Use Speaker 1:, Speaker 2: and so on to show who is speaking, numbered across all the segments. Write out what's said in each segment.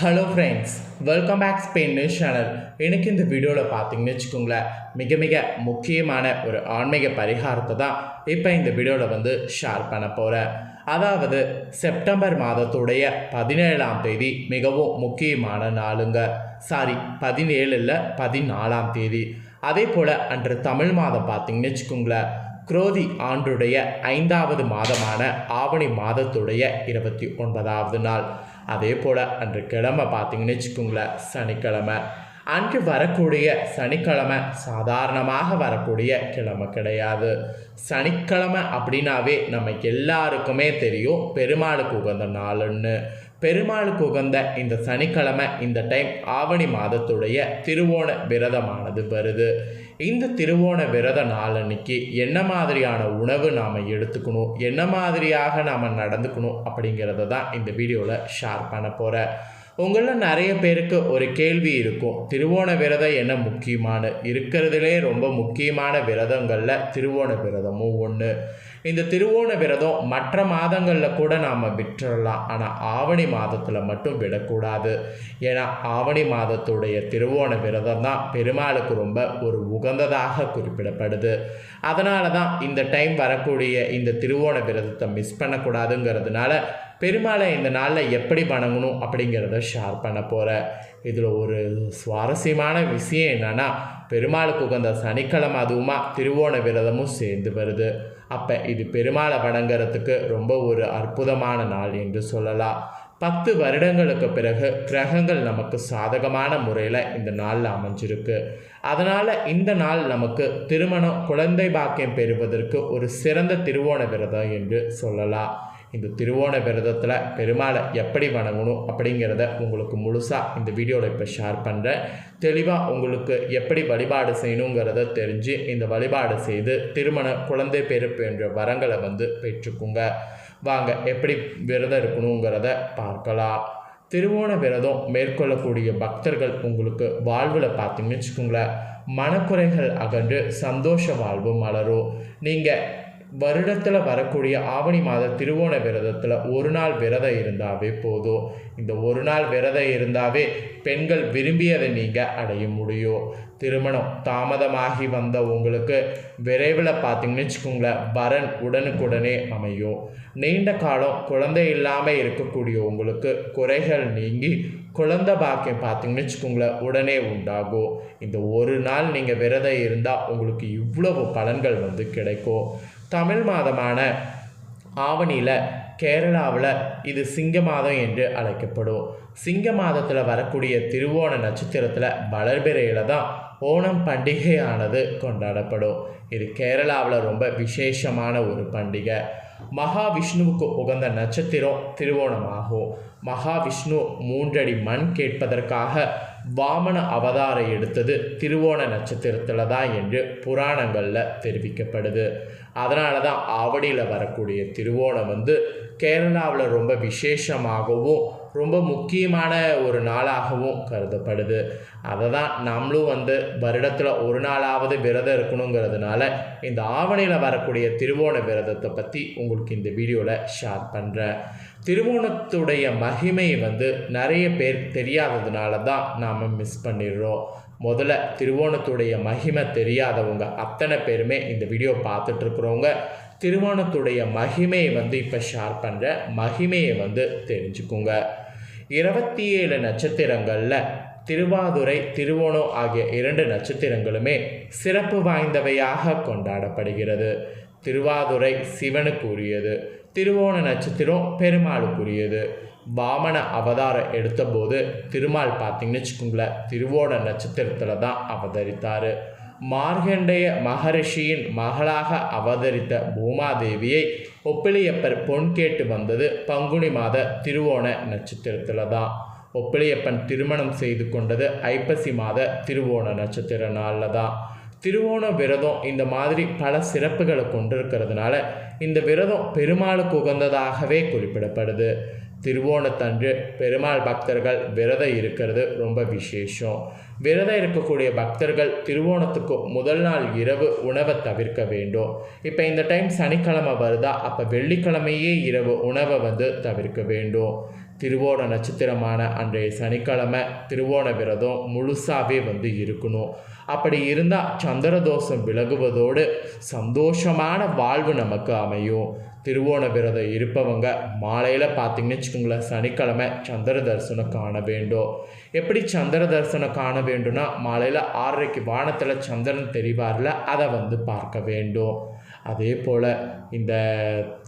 Speaker 1: Hello friends welcome back Spain news channel எனக்கு இந்த வீடியோவில் பார்த்தீங்கன்னு வச்சுக்கோங்களேன் மிக மிக முக்கியமான ஒரு ஆன்மீக பரிகாரத்தை தான் இப்போ இந்த வீடியோவில் வந்து ஷேர் பண்ண போகிறேன் அதாவது செப்டம்பர் மாதத்துடைய பதினேழாம் தேதி மிகவும் முக்கியமான நாளுங்க. சாரி பதினேழில் பதினாலாம் தேதி. அதே போல் அன்று தமிழ் மாதம் பார்த்தீங்கன்னு வச்சுக்கோங்களேன் குரோதி ஆண்டுடைய ஐந்தாவது மாதமான ஆவணி மாதத்துடைய இருபத்தி ஒன்பதாவது நாள். அதே போல் அன்று கிழமை பார்த்தீங்கன்னு வச்சுக்கோங்களேன் சனிக்கிழமை. அன்று வரக்கூடிய சனிக்கிழமை சாதாரணமாக வரக்கூடிய கிழமை கிடையாது. சனிக்கிழமை அப்படின்னாவே நம்ம எல்லாருக்குமே தெரியும் பெருமாளுக்கு உகந்த நாளுன்னு. பெருமாளுக்கு உகந்த இந்த சனிக்கிழமை இந்த டைம் ஆவணி மாதத்துடைய திருவோண விரதமானது வருது. இந்த திருவோண விரத நாளன்னைக்கு என்ன மாதிரியான உணவு நாம் எடுத்துக்கணும் என்ன மாதிரியாக நாம் நடந்துக்கணும் அப்படிங்கிறத தான் இந்த வீடியோவில் ஷேர் பண்ண போகிறேன் உங்களில் நிறைய பேருக்கு ஒரு கேள்வி இருக்கும் திருவோண விரதம் என்ன முக்கியமான? இருக்கிறதுலே ரொம்ப முக்கியமான விரதங்களில் திருவோண விரதமும் ஒன்று இந்த திருவோண விரதம் மற்ற மாதங்களில் கூட நாம் விட்டுறலாம். ஆனால் ஆவணி மாதத்தில் மட்டும் விடக்கூடாது. ஏன்னா ஆவணி மாதத்துடைய திருவோண விரதம் தான் பெருமாளுக்கு ரொம்ப ஒரு உகந்ததாக குறிப்பிடப்படுது. அதனால தான் இந்த டைம் வரக்கூடிய இந்த திருவோண விரதத்தை மிஸ் பண்ணக்கூடாதுங்கிறதுனால பெருமாளை இந்த நாளில் எப்படி வணங்கணும் அப்படிங்கிறத ஷேர் பண்ண போகிறேன் இதில் ஒரு சுவாரஸ்யமான விஷயம் என்னென்னா பெருமாளுக்கு உகந்த சனிக்கிழமை அதுவுமா திருவோண விரதமும் சேர்ந்து வருது. அப்போ இது பெருமாளை வணங்குறதுக்கு ரொம்ப ஒரு அற்புதமான நாள் என்று சொல்லலாம். பத்து வருடங்களுக்கு பிறகு கிரகங்கள் நமக்கு சாதகமான முறையில் இந்த நாளில் அமைஞ்சிருக்கு. அதனால் இந்த நாள் நமக்கு திருமணம் குழந்தை பாக்கியம் பெறுவதற்கு ஒரு சிறந்த திருவோண விரதம் என்று சொல்லலாம். இந்த திருவோண விரதத்தில் பெருமாளை எப்படி வணங்கணும் அப்படிங்கிறத உங்களுக்கு முழுசாக இந்த வீடியோவில் இப்போ ஷேர் பண்ணுறேன் தெளிவாக உங்களுக்கு எப்படி வழிபாடு செய்யணுங்கிறத தெரிஞ்சு இந்த வழிபாடு செய்து திருமண குழந்தை பிறப்பு என்ற வரங்களை வந்து பெற்றுக்குங்க. வாங்க எப்படி விரதம் இருக்கணுங்கிறத பார்க்கலாம். திருவோண விரதம் மேற்கொள்ளக்கூடிய பக்தர்கள் உங்களுக்கு வாழ்வில் பார்த்தீங்கன்னு வச்சுக்கோங்களேன் மனக்குறைகள் அகன்று சந்தோஷ வாழ்வு மலரும். நீங்கள் வருடத்தில் வரக்கூடிய ஆவணி மாத திருவோண விரதத்தில் ஒரு நாள் விரதம் இருந்தாவே போதும். இந்த ஒரு நாள் விரதம் இருந்தாவே பெண்கள் விரும்பியதை நீங்கள் அடைய முடியும். திருமணம் தாமதமாகி வந்த உங்களுக்கு விரைவில் பார்த்தீங்கன்னு வச்சுக்கோங்களேன் வரன் உடனுக்குடனே அமையும். நீண்ட காலம் குழந்தை இல்லாமல் இருக்கக்கூடிய உங்களுக்கு குறைகள் நீங்கி குழந்த பாக்கியம் பார்த்தீங்கன்னு வச்சுக்கோங்களேன் உடனே உண்டாகும். இந்த ஒரு நாள் நீங்கள் விரதம் இருந்தால் உங்களுக்கு இவ்வளவு பலன்கள் வந்து கிடைக்கும். தமிழ் மாதமான ஆவணியில் கேரளாவில் இது சிங்க மாதம் என்று அழைக்கப்படும். சிங்க மாதத்தில் வரக்கூடிய திருவோண நட்சத்திரத்தில் வளர்பிறையில் தான் ஓணம் பண்டிகையானது கொண்டாடப்படும். இது கேரளாவில் ரொம்ப விசேஷமான ஒரு பண்டிகை. மகாவிஷ்ணுவுக்கு உகந்த நட்சத்திரம் திருவோணமாகும். மகாவிஷ்ணு மூன்றடி மண் கேட்பதற்காக வாமன அவதாரம் எடுத்தது திருவோண நட்சத்திரத்தில் தான் என்று புராணங்களில் தெரிவிக்கப்படுது. அதனால தான் ஆவடியில் வரக்கூடிய திருவோணம் வந்து கேரளாவில் ரொம்ப விசேஷமாகவும் ரொம்ப முக்கியமான ஒரு நாளாகவும் கருதப்படுது. அதை தான் நம்மளும் வந்து வருடத்தில் ஒரு நாளாவது விரதம் இருக்கணுங்கிறதுனால இந்த ஆவணியில் வரக்கூடிய திருவோண விரதத்தை பற்றி உங்களுக்கு இந்த வீடியோவில் ஷேர் பண்ணுறேன் திருவோணத்துடைய மகிமை வந்து நிறைய பேர் தெரியாததுனால தான் நாம் மிஸ் பண்ணிடுறோம். முதல்ல திருவோணத்துடைய மகிமை தெரியாதவங்க அத்தனை பேருமே இந்த வீடியோ பார்த்துட்ருக்குறவங்க திருவோணத்துடைய மகிமையை வந்து இப்போ ஷேர் பண்ணுற மகிமையை வந்து தெரிஞ்சுக்குங்க. இருபத்தி ஏழு நட்சத்திரங்களில் திருவாதுரை திருவோணம் ஆகிய இரண்டு நட்சத்திரங்களுமே சிறப்பு வாய்ந்தவையாக கொண்டாடப்படுகிறது. திருவாதுரை சிவனுக்குரியது திருவோண நட்சத்திரம் பெருமாளுக்குரியது. வாமன அவதாரம் எடுத்தபோது திருமால் பார்த்தீங்கன்னு வச்சுக்கோங்களேன் திருவோண நட்சத்திரத்தில் தான் அவதரித்தார். மார்கண்டேய மகரிஷியின் மகளாக அவதரித்த பூமாதேவியை ஒப்பிலியப்பர் பொன் கேட்டு வந்தது பங்குனி மாத திருவோண நட்சத்திரத்தில் தான். ஒப்பிலியப்பன் திருமணம் செய்து கொண்டது ஐப்பசி மாத திருவோண நட்சத்திர நாளில் தான். திருவோண விரதம் இந்த மாதிரி பல சிறப்புகளை கொண்டிருக்கிறதுனால இந்த விரதம் பெருமாளுக்கு உகந்ததாகவே குறிப்பிடப்படுது. திருவோணத்தன்று பெருமாள் பக்தர்கள் விரதம் இருக்கிறது ரொம்ப விசேஷம். விரதம் இருக்கக்கூடிய பக்தர்கள் திருவோணத்துக்கு முதல் நாள் இரவு உணவை தவிர்க்க வேண்டும். இப்போ இந்த டைம் சனிக்கிழமை வருதா அப்போ வெள்ளிக்கிழமையே இரவு உணவை வந்து தவிர்க்க வேண்டும். திருவோண நட்சத்திரமான அன்றைய சனிக்கிழமை திருவோண விரதம் முழுசாகவே வந்து இருக்கணும். அப்படி இருந்தால் சந்திரதோஷம் விலகுவதோடு சந்தோஷமான வாழ்வு நமக்கு அமையும். திருவோண விரதம் இருப்பவங்க மாலையில் பார்த்தீங்கன்னு வச்சுக்கோங்களேன் சனிக்கிழமை சந்திர தரிசனம் காண வேண்டும். எப்படி சந்திர தரிசனம் காண வேண்டும்னா மாலையில் ஆறரைக்கு வானத்தில் சந்திரன் தெரிவார்ல அதை வந்து பார்க்க வேண்டும். அதே போல் இந்த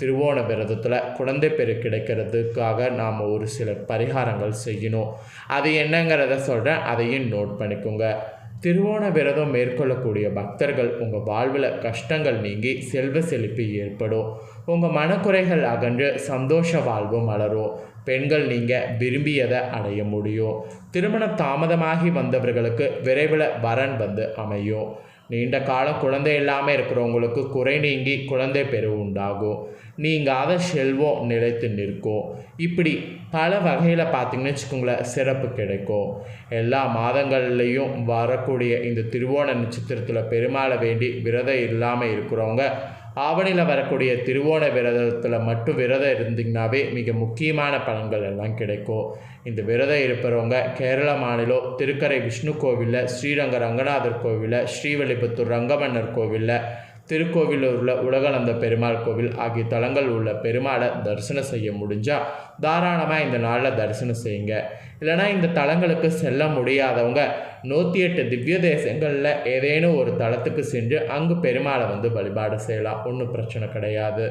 Speaker 1: திருவோண விரதத்தில் குழந்தை பெரு கிடைக்கிறதுக்காக நாம் ஒரு சில பரிகாரங்கள் செய்யணும். அது என்னங்கிறத சொல்கிறேன் அதையும் நோட் பண்ணிக்கோங்க. திருவோண விரதம் மேற்கொள்ளக்கூடிய பக்தர்கள் உங்கள் வாழ்வில் கஷ்டங்கள் நீங்கி செல்வ செழிப்பு ஏற்படும். உங்கள் மனக்குறைகள் அகன்று சந்தோஷ வாழ்வு மலரும். பெண்கள் நீங்கள் விரும்பியதை அடைய முடியும். திருமணம் தாமதமாகி வந்தவர்களுக்கு விரைவில் வரன் வந்து அமையும். நீண்ட காலம் குழந்தை இல்லாமல் இருக்கிறவங்களுக்கு குறை நீங்கி குழந்தை பெரு உண்டாகும். நீங்காத செல்வம் நிலைத்து நிற்கும் இப்படி பல வகையில் பார்த்தீங்கன்னு வச்சுக்கோங்களேன் சிறப்பு கிடைக்கும். எல்லா மாதங்கள்லேயும் வரக்கூடிய இந்த திருவோண நட்சத்திரத்தில் பெருமாளை வேண்டி விரதம் இல்லாமல் இருக்கிறவங்க ஆவணியில் வரக்கூடிய திருவோண விரதத்தில் மட்டும் விரதம் இருந்தீங்கனாவே மிக முக்கியமான பலன்கள் எல்லாம் கிடைக்கும். இந்த விரதம் இருப்பவங்க கேரள மாநிலம் திருக்கரை விஷ்ணு கோவிலில் ஸ்ரீரங்க ரங்கநாதர் கோவிலில் ஸ்ரீவெளிபுத்தூர் ரங்கமன்னர் கோவிலில் திருக்கோவிலூரில் உலகளந்த பெருமாள் கோவில் ஆகிய தலங்கள் உள்ள பெருமாளை தரிசனம் செய்ய முடிஞ்சால் தாராளமாக இந்த நாளில் தரிசனம் செய்யுங்க. இல்லைனா இந்த தலங்களுக்கு செல்ல முடியாதவங்க நூற்றி எட்டு திவ்ய தேசங்களில் ஏதேனும் ஒரு தலத்துக்கு சென்று அங்கு பெருமாளை வந்து வழிபாடு செய்யலாம். ஒன்றும் பிரச்சனை கிடையாது.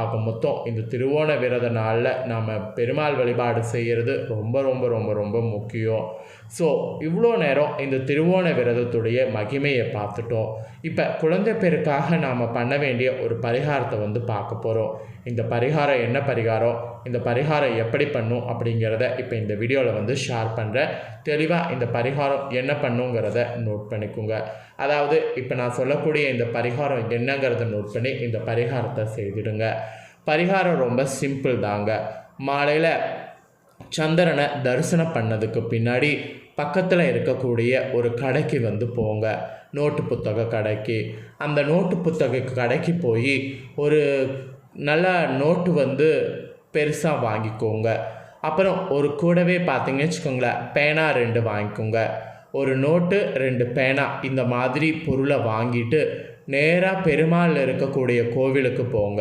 Speaker 1: ஆக மொத்தம் இந்த திருவோண விரத நாளில் நாம் பெருமாள் வழிபாடு செய்கிறது ரொம்ப ரொம்ப ரொம்ப ரொம்ப முக்கியம். ஸோ இவ்வளோ நேரம் இந்த திருவோண விரதத்துடைய மகிமையை பார்த்துட்டோம். இப்போ குழந்தை பேருக்காக நாம் பண்ண வேண்டிய ஒரு பரிகாரத்தை வந்து பார்க்க போகிறோம் இந்த பரிகாரம் என்ன பரிகாரம் இந்த பரிகாரம் எப்படி பண்ணும் அப்படிங்கிறத இப்போ இந்த வீடியோவில் வந்து ஷேர் பண்ணுறேன் தெளிவாக இந்த பரிகாரம் என்ன பண்ணுங்கிறத நோட் பண்ணிக்கோங்க. அதாவது இப்போ நான் சொல்லக்கூடிய இந்த பரிகாரம் என்னங்கிறத நோட் பண்ணி இந்த பரிகாரத்தை செய்திடுங்க. பரிகாரம் ரொம்ப சிம்பிள் தாங்க. மாலையில் சந்திரனை தரிசனம் பண்ணதுக்கு பின்னாடி பக்கத்தில் இருக்கக்கூடிய ஒரு கடைக்கு வந்து போங்க. நோட்டு புத்தக கடைக்கு. அந்த நோட்டு புத்தக கடைக்கு போய் ஒரு நல்லா நோட்டு வந்து பெருசாக வாங்கிக்கோங்க. அப்புறம் ஒரு கூடவே பார்த்தீங்கன்னு வச்சுக்கோங்களேன் பேனா ரெண்டு வாங்கிக்கோங்க. ஒரு நோட்டு ரெண்டு பேனா இந்த மாதிரி பொருளை வாங்கிட்டு நேராக பெருமாள் இருக்கக்கூடிய கோவிலுக்கு போங்க.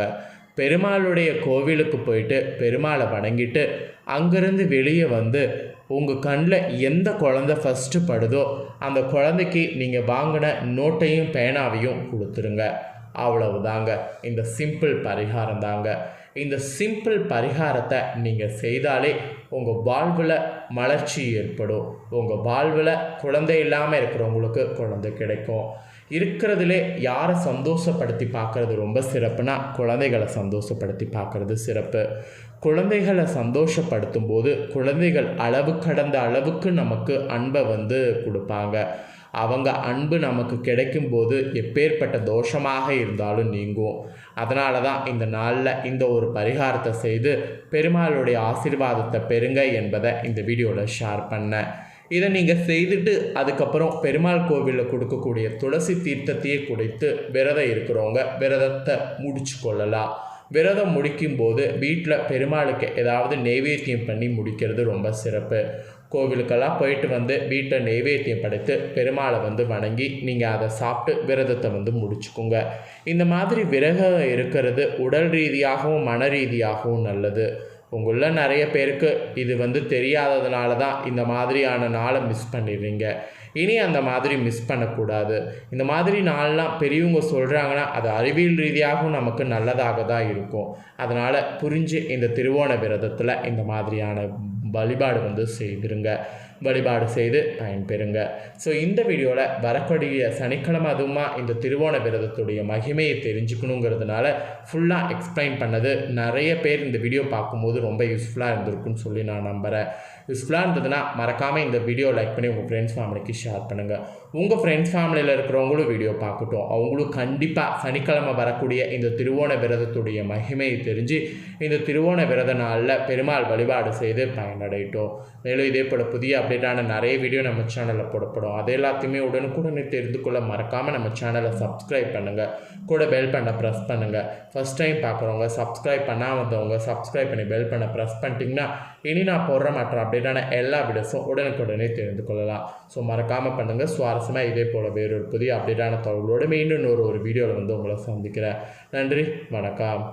Speaker 1: பெருமாளுடைய கோவிலுக்கு போயிட்டு பெருமாளை வணங்கிட்டு அங்கேருந்து வெளியே வந்து உங்கள் கண்ணில் எந்த குழந்த ஃபஸ்ட்டு படுதோ அந்த குழந்தைக்கு நீங்கள் வாங்கின நோட்டையும் பேனாவையும் கொடுத்துருங்க. அவ்வளவுதாங்க. இந்த சிம்பிள் பரிகாரம் தாங்க இந்த சிம்பிள் பரிகாரத்தை நீங்கள் செய்தாலே உங்கள் வாழ்வில் மலர்ச்சி ஏற்படும். உங்கள் வாழ்வில் குழந்தை இல்லாமல் இருக்கிறவங்களுக்கு குழந்தை கிடைக்கும். இருக்கிறதுலே யாரை சந்தோஷப்படுத்தி பார்க்குறது ரொம்ப சிறப்புனா குழந்தைகளை சந்தோஷப்படுத்தி பார்க்குறது சிறப்பு. குழந்தைகளை சந்தோஷப்படுத்தும் போது குழந்தைகள் அளவு கடந்த அளவுக்கு நமக்கு அன்பை வந்து கொடுப்பாங்க. அவங்க அன்பு நமக்கு கிடைக்கும்போது எப்பேற்பட்ட தோஷமாக இருந்தாலும் நீங்கும் அதனால தான் இந்த நாளில் இந்த ஒரு பரிகாரத்தை செய்து பெருமாளுடைய ஆசீர்வாதத்தை பெறுங்க என்பதை இந்த வீடியோவில் ஷேர் பண்ணேன். இதை நீங்கள் செய்துட்டு அதுக்கப்புறம் பெருமாள் கோவிலில் கொடுக்கக்கூடிய துளசி தீர்த்தத்தையே குடித்து விரதம் இருக்கிறவங்க விரதத்தை முடிச்சு கொள்ளலாம். விரதம் முடிக்கும்போது வீட்டில் பெருமாளுக்கு ஏதாவது நெய்வேத்தியம் பண்ணி முடிக்கிறது ரொம்ப சிறப்பு. கோவிலுக்கெல்லாம் போயிட்டு வந்து வீட்டில் நெய்வேத்தியம் படைத்து பெருமாளை வந்து வணங்கி நீங்கள் அதை சாப்பிட்டு விரதத்தை வந்து முடிச்சுக்கோங்க. இந்த மாதிரி விரகம் இருக்கிறது உடல் ரீதியாகவும் மன ரீதியாகவும் நல்லது. உங்களில் நிறைய பேருக்கு இது வந்து தெரியாததுனால தான் இந்த மாதிரியான நாளை மிஸ் பண்ணிடுறீங்க. இனி அந்த மாதிரி மிஸ் பண்ணக்கூடாது. இந்த மாதிரி நாள்லாம் பெரியவங்க சொல்கிறாங்கன்னா அது அறிவியல் ரீதியாகவும் நமக்கு நல்லதாக தான் இருக்கும். அதனால் புரிஞ்சு இந்த திருவோண விரதத்தில் இந்த மாதிரியான வழிபாடு வந்து செய்திருங்க. வழிபாடு செய்து பயன்பெறுங்க. ஸோ இந்த வீடியோவில் வரக்கூடிய சனிக்கிழமை அதுவுமா இந்த திருவோண விரதத்துடைய மகிமையை தெரிஞ்சுக்கணுங்கிறதுனால ஃபுல்லாக எக்ஸ்பிளைன் பண்ணது. நிறைய பேர் இந்த வீடியோ பார்க்கும்போது ரொம்ப யூஸ்ஃபுல்லாக இருந்திருக்குன்னு சொல்லி நான் நம்புகிறேன் யூஸ்ஃபுல்லாக இருந்ததுன்னா மறக்காமல் இந்த வீடியோ லைக் பண்ணி உங்கள் ஃப்ரெண்ட்ஸ் ஃபேமிலிக்கு ஷேர் பண்ணுங்கள் உங்கள் ஃப்ரெண்ட்ஸ் ஃபேமிலியில் இருக்கிறவங்களும் வீடியோ பார்க்கட்டும். அவங்களும் கண்டிப்பாக சனிக்கிழமை வரக்கூடிய இந்த திருவோண விரதத்துடைய மகிமையை தெரிஞ்சு இந்த திருவோண விரத நாளில் பெருமாள் வழிபாடு செய்து பயனடையட்டும். மேலும் இதே போல் புதிய அப்டேட்டான நிறைய வீடியோ நம்ம சேனலில் போடப்படும். அது எல்லாத்தையுமே உடனுக்குடனே தெரிந்து கொள்ள மறக்காமல் நம்ம சேனலை சப்ஸ்கிரைப் பண்ணுங்கள் கூட பெல் பண்ண ப்ரெஸ் பண்ணுங்கள் ஃபஸ்ட் டைம் பார்க்குறவங்க சப்ஸ்கிரைப் பண்ணால் வந்தவங்க சப்ஸ்கிரைப் பண்ணி பெல் பண்ண ப்ரெஸ் பண்ணிட்டீங்கன்னா இனி நான் போடுற மற்ற அப்டேட்டான எல்லா வீடியோஸும் உடனுக்குடனே தெரிந்து கொள்ளலாம். ஸோ மறக்காமல் பண்ணுங்கள் சுவாரஸ்யமாக இதே போல் வேறொரு புதிய அப்டேட்டான தகவலோடு மீண்டும் ஒரு ஒரு வீடியோவில் வந்து உங்களை சந்திக்கிறேன். நன்றி வணக்கம்.